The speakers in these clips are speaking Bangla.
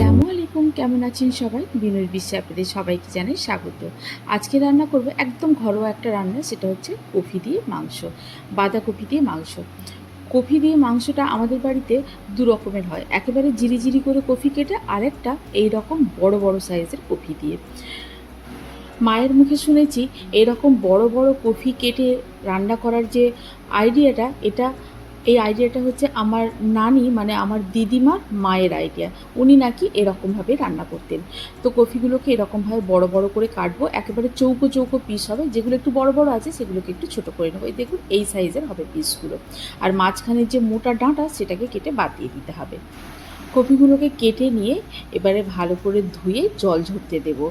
আসসালামু আলাইকুম, কেমন আছেন সবাই? বিনুর বিশ্বে আপনাদের সবাইকে জানাই স্বাগত। আজকে রান্না করব একদম ঘরোয়া একটা রান্না, সেটা হচ্ছে কফি দিয়ে মাংস, বাঁধাকপি দিয়ে মাংস। কফি দিয়ে মাংসটা আমাদের বাড়িতে দু রকমের হয়। একেবারে জিরি জিরি করে কফি কেটে আরেকটা এই রকম বড় বড় সাইজের কফি দিয়ে। মায়ের মুখে শুনেছি এরকম বড় বড় কফি কেটে রান্না করার যে আইডিয়াটা, এটা এই আইডিয়াটা হচ্ছে আমার নানি মানে আমার দিদিমার মায়ের আইডিয়া উনি নাকি এরকমভাবে রান্না করতেন। তো কফিগুলোকে এরকমভাবে বড় বড় করে কাটবো, একেবারে চৌকো চৌকো পিস হবে। যেগুলো একটু বড় বড় আছে, সেগুলোকে একটু ছোট করে নেব। এই দেখুন, এই সাইজের হবে পিসগুলো আর মাঝখানের যে মোটা ডাঁটা, সেটাকে কেটে বাদ দিয়ে দিতে হবে। কপিগুলোকে কেটে নিয়ে এবারে ভালো করে ধুয়ে জল ঝরতে দেবো।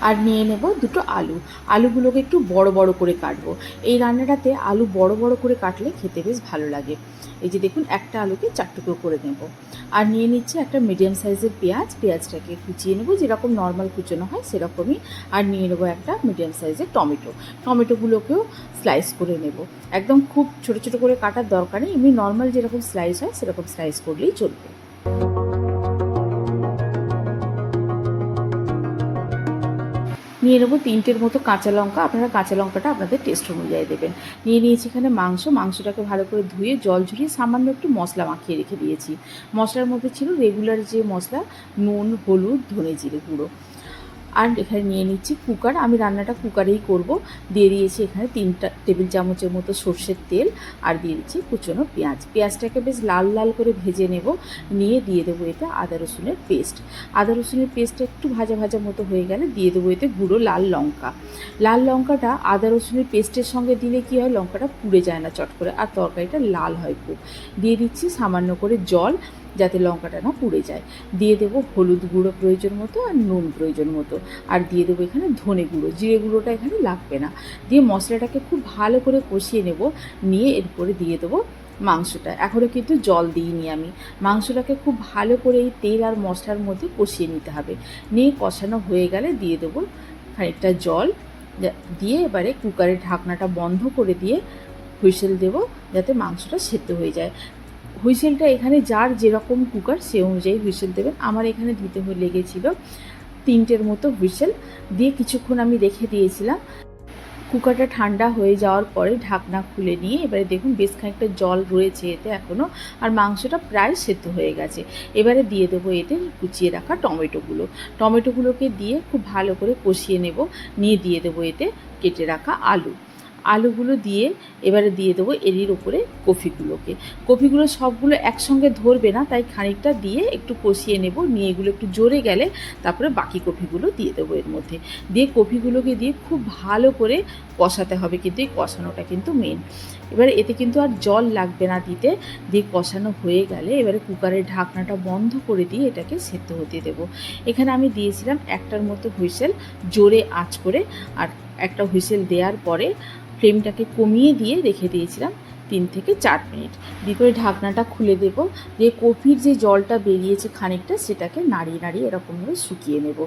আর নিয়ে নেব দুটো আলু। আলুগুলোকে একটু বড় বড় করে কাটবো। এই রান্নাটাতে আলু বড় বড় করে কাটলে খেতে বেশ ভালো লাগে। এই যে দেখুন, একটা আলুকে চার টুকরো করে নেব। আর নিয়ে নিচ্ছে একটা মিডিয়াম সাইজের পেঁয়াজ। পেঁয়াজটাকে কুচিয়ে নেব, যেরকম নর্মাল কুচোনো হয় সেরকমই। আর নিয়ে নেব একটা মিডিয়াম সাইজের টমেটো। টমেটোগুলোকেও স্লাইস করে নেব। একদম খুব ছোট ছোট করে কাটার দরকার নেই। এমনি নর্মাল যেরকম স্লাইস হয়, সেরকম স্লাইস করলেই চলবে। নিয়ে নেব তিনটের মতো কাঁচা লঙ্কা। আপনারা কাঁচা লঙ্কাটা আপনাদের টেস্ট অনুযায়ী দেবেন। নিয়ে নিয়েছি এখানে মাংস। মাংসটাকে ভালো করে ধুয়ে, জল ঝরিয়ে সামান্য একটু মশলা মাখিয়ে রেখে দিয়েছি। মশলার মধ্যে ছিল রেগুলার যে মশলা, নুন, হলুদ, ধনে জিরে গুঁড়ো। আর এখানে নিয়ে নিচ্ছি কুকার। আমি রান্নাটা কুকারেই করব। দিয়ে দিয়েছি এখানে তিনটা টেবিল চামচের মতো সর্ষের তেল আর দিয়ে দিচ্ছি কুচনো পেঁয়াজ। পেঁয়াজটাকে বেশ লাল লাল করে ভেজে নেব। নিয়ে দিয়ে দেবো এতে আদা রসুনের পেস্ট। আদা রসুনের পেস্টটা একটু ভাজা ভাজা মতো হয়ে গেলে দিয়ে দেবো এতে গুঁড়ো লাল লঙ্কা। লাল লঙ্কাটা আদা রসুনের পেস্টের সঙ্গে দিলে কী হয়? লঙ্কাটা পুড়ে যায় না চট করে। আর তরকারিটা লাল হয় খুব। দিয়ে দিচ্ছি সামান্য করে জল। যাতে লঙ্কাটা না পুড়ে যায়। দিয়ে দেবো হলুদ গুঁড়ো প্রয়োজন মতো আর নুন প্রয়োজন মতো। আর দিয়ে দেবো এখানে ধনে গুঁড়ো। জিরে গুঁড়োটা এখানে লাগবে না। দিয়ে মশলাটাকে খুব ভালো করে কষিয়ে নেব। নিয়ে এরপরে দিয়ে দেবো মাংসটা। এখনও কিন্তু জল দিইনি আমি। মাংসটাকে খুব ভালো করে এই তেল আর মশলার মধ্যে কষিয়ে নিতে হবে। নিয়ে কষানো হয়ে গেলে দিয়ে দেবো খানিকটা জল। দিয়ে এবারে কুকারের ঢাকনাটা বন্ধ করে দিয়ে হুইসেল দেবো যাতে মাংসটা সেদ্ধ হয়ে যায়। হুইসেলটা এখানে যার যেরকম কুকার, সে অনুযায়ী হুইসেল দেবেন আমার এখানে দিতে হয়ে লেগেছিল তিনটের মতো হুইসেল। দিয়ে কিছুক্ষণ আমি রেখে দিয়েছিলাম। কুকারটা ঠান্ডা হয়ে যাওয়ার পরে ঢাকনা খুলে নিয়ে এবারে দেখুন বেশ খানিকটা জল রয়েছে এতে এখনও আর মাংসটা প্রায় সেদ্ধ হয়ে গেছে। এবারে দিয়ে দেবো এতে কুচিয়ে রাখা টমেটোগুলো। টমেটোগুলোকে দিয়ে খুব ভালো করে কষিয়ে নেব। নিয়ে দিয়ে দেবো এতে কেটে রাখা আলু। আলুগুলো দিয়ে এবারে দিয়ে দেবো এরির ওপরে কফিগুলোকে। কফিগুলো সবগুলো একসঙ্গে ধরবে না, তাই খানিকটা দিয়ে একটু কষিয়ে নেব, নিয়ে এগুলো একটু জোরে গেলে তারপরে বাকি কফিগুলো দিয়ে দেবো এর মধ্যে। দিয়ে কফিগুলোকে দিয়ে খুব ভালো করে কষাতে হবে কিন্তু, এই কষানোটা কিন্তু মেন এবারে এতে কিন্তু আর জল লাগবে না দিতে। দিয়ে কষানো হয়ে গেলে এবারে কুকারের ঢাকনাটা বন্ধ করে দিয়ে এটাকে সেদ্ধ হতে দেব। এখানে আমি দিয়েছিলাম একটার মতো হুইসেল, জোরে আঁচ করে, আর একটা হুইসেল দেওয়ার পরে ফ্লেমটাকে কমিয়ে দিয়ে রেখে দিয়েছিলাম তিন থেকে চার মিনিট। দিয়ে করে ঢাকনাটা খুলে দেব, দিয়ে কফির যে জলটা বেরিয়েছে খানিকটা, সেটাকে নাড়িয়ে নাড়িয়ে এরকমভাবে শুকিয়ে নেব।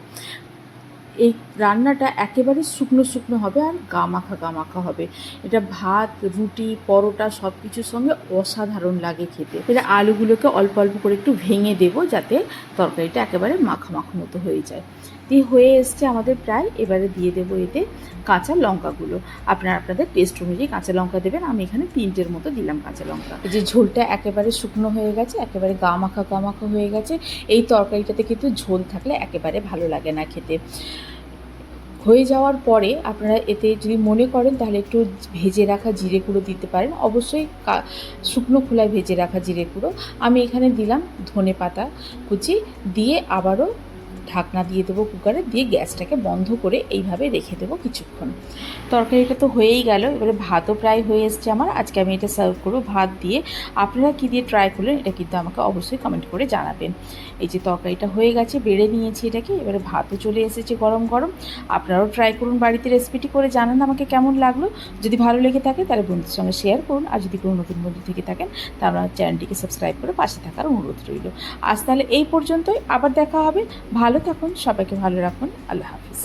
এই রান্নাটা একেবারে শুকনো শুকনো হবে আর গামাখা গামাখা হবে। এটা ভাত, রুটি, পরোটা সব কিছুর সঙ্গে অসাধারণ লাগে খেতে। এটা আলুগুলোকে অল্প অল্প করে একটু ভেঙে দেবো যাতে তরকারিটা একেবারে মাখা মাখা মতো হয়ে যায়। দিয়ে হয়ে এসছে আমাদের প্রায়, এবারে দিয়ে দেবো এতে কাঁচা লঙ্কাগুলো। আপনারা আপনাদের টেস্ট অনুযায়ী কাঁচা লঙ্কা দেবেন, আমি এখানে তিনটের মতো দিলাম কাঁচা লঙ্কা। যে ঝোলটা একেবারে শুকনো হয়ে গেছে, একেবারে গা মাখা গা মাখা হয়ে গেছে। এই তরকারিটাতে কিন্তু ঝোল থাকলে একেবারে ভালো লাগে না খেতে। হয়ে যাওয়ার পরে আপনারা এতে যদি মনে করেন তাহলে একটু ভেজে রাখা জিরে গুঁড়ো দিতে পারেন। অবশ্যই শুকনো খোলায় ভেজে রাখা জিরে গুঁড়ো। আমি এখানে দিলাম ধনে পাতা কুচি, দিয়ে আবারও ঢাকনা দিয়ে দেবো কুকারে, দিয়ে গ্যাসটাকে বন্ধ করে এইভাবে রেখে দেবো কিছুক্ষণ। তরকারিটা তো হয়েই গেল, এবারে ভাতও প্রায় হয়ে এসছে আমার। আজকে আমি এটা সার্ভ করব ভাত দিয়ে। আপনারা কী দিয়ে ট্রাই করলেন এটা কিন্তু আমাকে অবশ্যই কমেন্ট করে জানাবেন। এই যে তরকারিটা হয়ে গেছে, বেড়ে নিয়েছি এটাকে, এবারে ভাতও চলে এসেছে গরম গরম। আপনারাও ট্রাই করুন, বাড়িতে রেসিপিটি করে জানান আমাকে কেমন লাগল। যদি ভালো লেগে থাকে তাহলে বন্ধুর সঙ্গে শেয়ার করুন, আর যদি কোনো নতুন বন্ধু থেকে থাকেন, তাহলে আমার চ্যানেলটিকে সাবস্ক্রাইব করে পাশে থাকার অনুরোধ রইল। আজ তাহলে এই পর্যন্তই, আবার দেখা হবে ভালো থাকুন সবাইকে ভালো রাখুন আল্লাহ হাফিজ।